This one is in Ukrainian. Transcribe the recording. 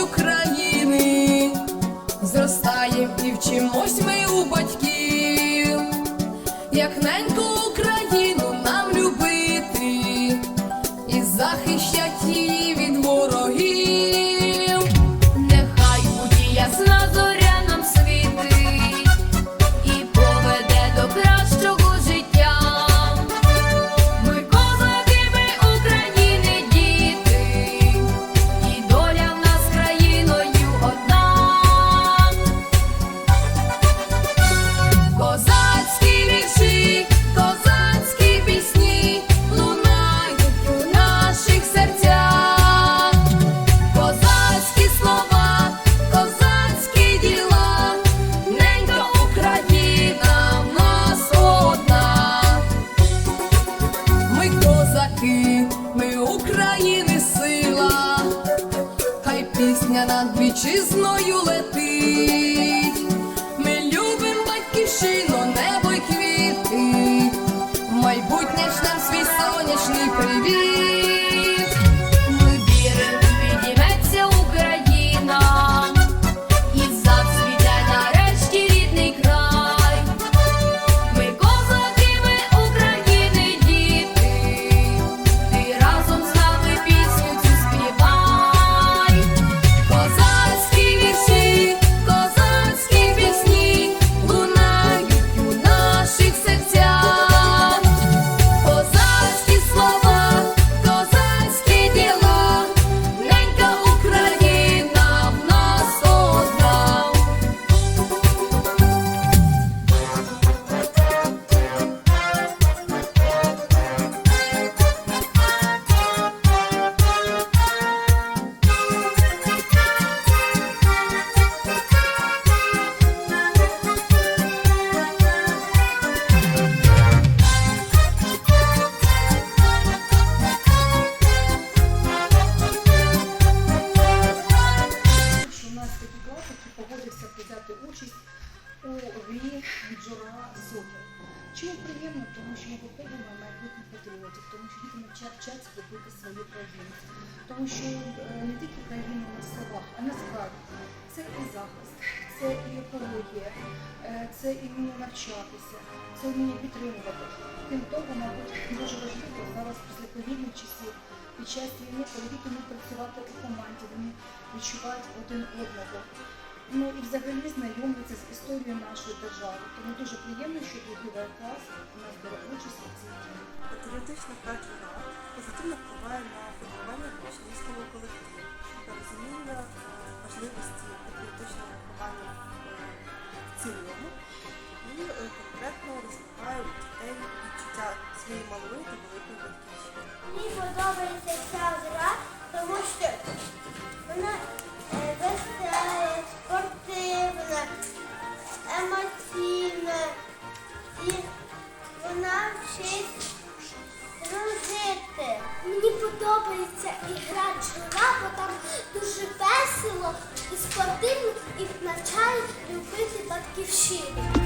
України, зростаєм і вчимось ми. Пісня над вітчизною летить. Ми любим батьківщину, грі Джора Сокер. Чому приємно? Тому що ми виховуємо майбутніх патріотів, тому що діти навчать вчаться любити свою країну. Тому що е, не тільки країна на словах, а на справі. Це і захист, це і екологія, е, це і вміння навчатися, це вміння підтримувати. Крім того, мабуть, дуже важливо зараз після ковідних часів, під час війни, коли діти можуть працювати у команді, вони відчувають один одного. Ну і взагалі знайомляться з історією нашої держави. Тому дуже приємно, що другий В клас у нас бере участь у цій дії. Патріотична праця позитивно впливає на формування учнівського колективу та розуміння е, важливості патріотичного виховання в цілому і е, конкретно розвиває у дітей відчуття своєї малої та великої батьківщини. Мені подобається емоційна і вона вчить дружити. Мені подобається і гра бо там дуже весело і спортивно і навчають любити батьківщину.